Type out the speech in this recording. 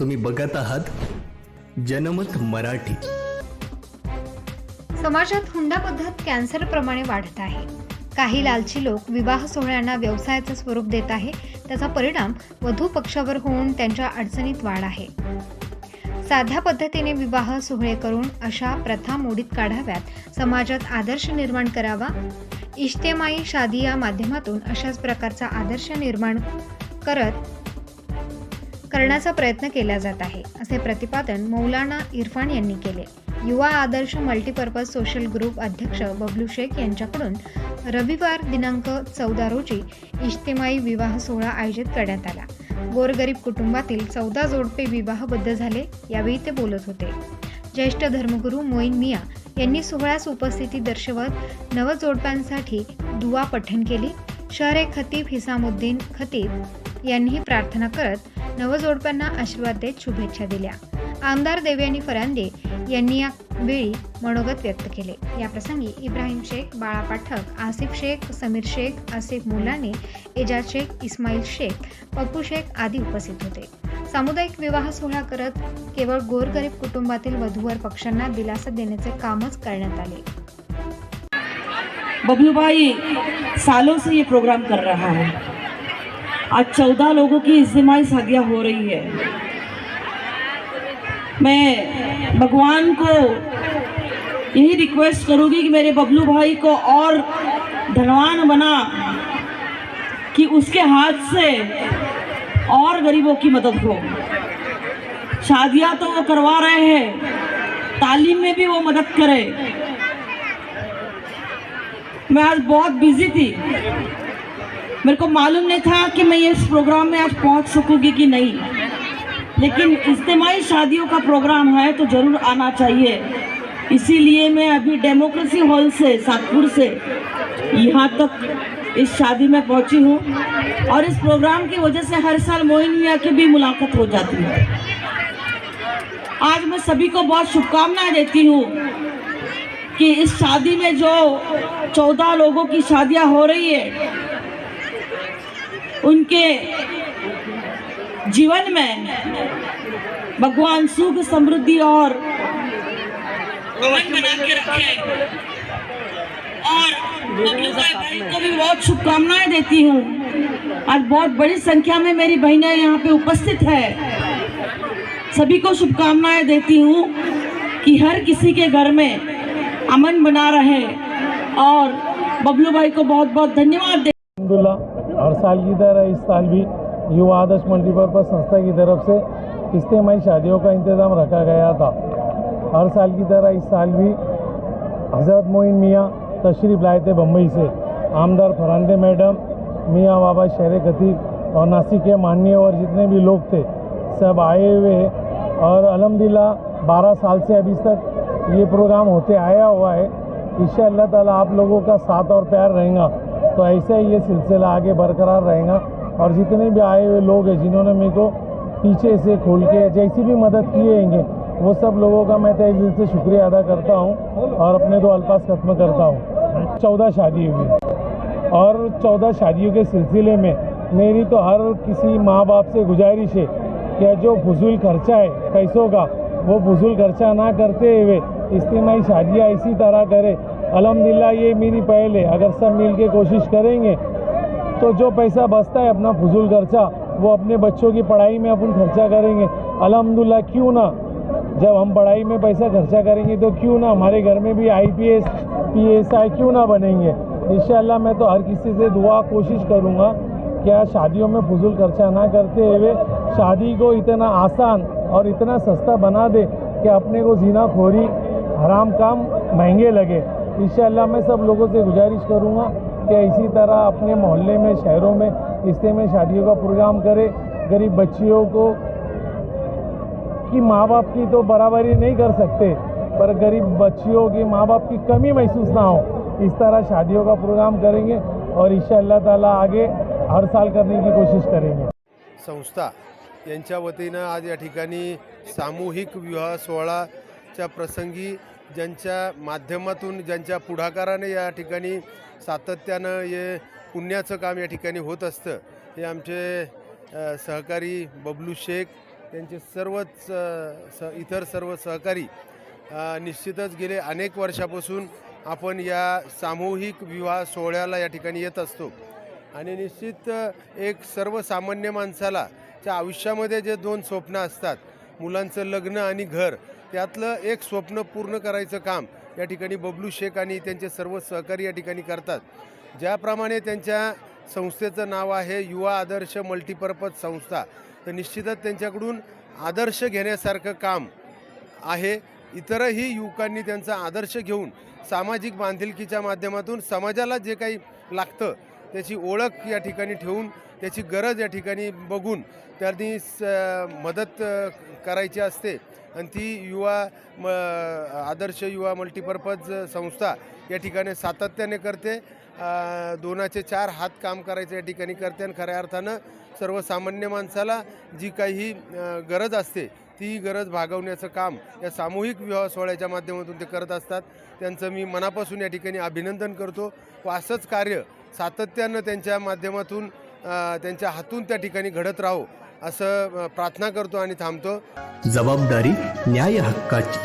तुम्ही बघत आहात जनमत मराठी. समाजात हुंडा पद्धत कॅन्सर प्रमाणे वाढत आहे. काही लालची लोक विवाह सोहळ्यांना व्यवसायाचं स्वरूप देत आहे. त्याचा परिणाम वधू पक्षावर होऊन त्यांच्या अडचणीत वाढ आहे. साध्या पद्धतीने विवाह सोहळे करून अशा प्रथा मोडीत काढाव्यात. समाजात आदर्श निर्माण करावा. इज्तेमाई शादी या माध्यमातून अशाच प्रकारचा आदर्श निर्माण करत करण्याचा प्रयत्न केला जात आहे असे प्रतिपादन मौलाना इरफान यांनी केले. युवा आदर्श मल्टीपर्पज सोशल ग्रुप अध्यक्ष बबलू शेख यांच्याकडून रविवार दिनांक चौदा रोजी इज्तिमाई विवाह सोहळा आयोजित करण्यात आला. गोरगरीब कुटुंबातील चौदा जोडपे विवाहबद्ध झाले यावेळी ते बोलत होते. ज्येष्ठ धर्मगुरू मोईन मिया यांनी सोहळ्यास उपस्थिती दर्शवत नवजोडप्यांसाठी दुवा पठण केली. शहरे खतीब हिसामुद्दीन खतीब यांनीही प्रार्थना करत नवजोडप्यांना आशीर्वाद देत शुभेच्छा दिल्या. आमदार देवयानी फरांदे यांनी या वेळी मनोगत व्यक्त केले. याप्रसंगी इब्राहिम शेख बाळा पाठक आसिफ शेख समीर शेख आसिफ मुलाने एजाज शेख इस्माईल शेख पप्पू शेख आदी उपस्थित होते. सामुदायिक विवाह सोहळा करत केवळ गोरगरीब कुटुंबातील वधूवर पक्षांना दिलासा देण्याचे कामच करण्यात आले. बबलू भाई सालों से ये प्रोग्राम कर रहा है. आज चौदह लोगों की इज्तिमाही शादियाँ हो रही है। मैं भगवान को यही रिक्वेस्ट करूँगी कि मेरे बबलू भाई को और धनवान बना कि उसके हाथ से और गरीबों की मदद हो। शादियाँ तो वो करवा रहे हैं, तालीम में भी वो मदद करे। मैं आज बहुत बिज़ी थी। मेरे को मालूम नहीं था कि मैं इस प्रोग्राम में आज पहुँच सकूँगी कि नहीं। लेकिन इज्तिमाही शादियों का प्रोग्राम है तो ज़रूर आना चाहिए। इसीलिए मैं अभी डेमोक्रेसी हॉल से, सातपुर से यहाँ तक इस शादी में पहुँची हूँ। और इस प्रोग्राम की वजह से हर साल मियाँ की भी मुलाकात हो जाती है। आज मैं सभी को बहुत शुभकामनाएँ देती हूँ कि इस शादी में जो चौदह लोगों की शादियाँ हो रही है उनके जीवन में भगवान सुख समृद्धि और बना के रखे और भाई को भी बहुत शुभकामनाएँ देती हूँ। आज बहुत बड़ी संख्या में मेरी बहनें यहाँ पे उपस्थित है। सभी को शुभकामनाएँ देती हूँ कि हर किसी के घर में अमन बना रहे और बबलू भाई को बहुत बहुत धन्यवाद दे हर साल की तरह इस साल भी युवा आदर्श मल्टीपर्पज़ संस्था की तरफ़ से इज्तेमाही शादियों का इंतज़ाम रखा गया था। हर साल की तरह इस साल भी हज़रत मोइन मियाँ तशरीफ़ लाए थे बम्बई से। आमदार फरांदे मैडम, मियाँ बाबा शहर खतीब और नासिक के माननीय और जितने भी लोग थे, सब आए हुए हैं और अलहमदिल्ला बारह साल से अभी तक ये प्रोग्राम होते आया हुआ है। अल्लाह ताला आप लोगों का साथ और प्यार रहेगा। तो ऐसे ही ये सिलसिला आगे बरकरार रहेगा। और जितने भी आए हुए लोग हैं, जिन्होंने मेरे को पीछे से खोल के जैसी भी मदद किए होंगे, वो सब लोगों का मैं तय दिल से शुक्रिया अदा करता हूँ और अपने दो अल्फाज खत्म करता हूँ। चौदह शादी हुई और चौदह शादियों के सिलसिले में मेरी तो हर किसी माँ बाप से गुजारिश है कि जो फजूल खर्चा है, पैसों का, वो फजूल खर्चा ना करते हुए इज्तिमाही शादियाँ इसी तरह करे। अलहमदिल्ला, ये मेरी पहल है। अगर सब मिल के कोशिश करेंगे तो जो पैसा बचता है अपना फजूल खर्चा, वो अपने बच्चों की पढ़ाई में अपन खर्चा करेंगे। अलहमदिल्ला, क्यों ना? जब हम पढ़ाई में पैसा खर्चा करेंगे तो क्यों ना? हमारे घर में भी आईपीएस पीएसआई क्यों ना बनेंगे? इंशाल्लाह, मैं तो हर किसी से दुआ, कोशिश करूँगा क्या शादियों में फजूल खर्चा ना करते हुए शादी को इतना आसान और इतना सस्ता बना दे कि अपने को जीना खोरी हराम काम महँगे लगे। इंशाल्लाह मैं सब लोगों से गुजारिश करूँगा कि इसी तरह अपने मोहल्ले में, शहरों में रिश्ते में शादियों का प्रोग्राम करे। गरीब बच्चियों को कि माँ बाप की तो बराबरी नहीं कर सकते, पर गरीब बच्चियों की माँ बाप की कमी महसूस ना हो। इस तरह शादियों का प्रोग्राम करेंगे और ईशा ताला आगे हर साल करने की कोशिश करेंगे। संस्था यांच्या वतीनं आज या सामूहिक विवाह सोहळाच्या प्रसंगी ज्यांच्या माध्यमातून ज्यांच्या पुढाकाराने या ठिकाणी सातत्यानं हे पुण्याचं काम या ठिकाणी होत असतं हे आमचे सहकारी बबलू शेख त्यांचे सर्वच स इतर सर्व सहकारी निश्चितच गेले अनेक वर्षापासून आपण या सामूहिक विवाह सोहळ्याला या ठिकाणी येत असतो. आणि निश्चित एक सर्वसामान्य माणसाला च्या आयुष्यामध्ये जे दोन स्वप्न असतात मुलांचं लग्न आणि घर त्यातलं एक स्वप्न पूर्ण करायचं काम या ठिकाणी बबलू शेख आणि त्यांचे सर्व सहकारी या ठिकाणी करतात. ज्याप्रमाणे त्यांच्या संस्थेचं नाव आहे युवा आदर्श मल्टीपर्पज संस्था तर निश्चितच त्यांच्याकडून आदर्श घेण्यासारखं काम आहे. इतरही युवकांनी त्यांचा आदर्श घेऊन सामाजिक बांधिलकीच्या माध्यमातून समाजाला जे काही लागतं त्याची ओळख या ठिकाणी ठेवून त्याची गरज या ठिकाणी बघून त्यांनी स मदत करायची असते. आणि ती युवा म आदर्श युवा मल्टीपर्पज संस्था या ठिकाणी सातत्याने करते. दोनाचे चार हात काम करायचं या ठिकाणी करते आणि खऱ्या अर्थानं सर्वसामान्य माणसाला जी काही गरज असते ती गरज भागवण्याचं काम या सामूहिक विवाह सोहळ्याच्या माध्यमातून ते करत असतात. त्यांचं मी मनापासून या ठिकाणी अभिनंदन करतो. व असंच कार्य सातत्यानं त्यांच्या माध्यमातून त्यांच्या हातून त्या ठिकाणी घडत राहो असं प्रार्थना करतो आणि थांबतो. जबाबदारी न्याय हक्काची.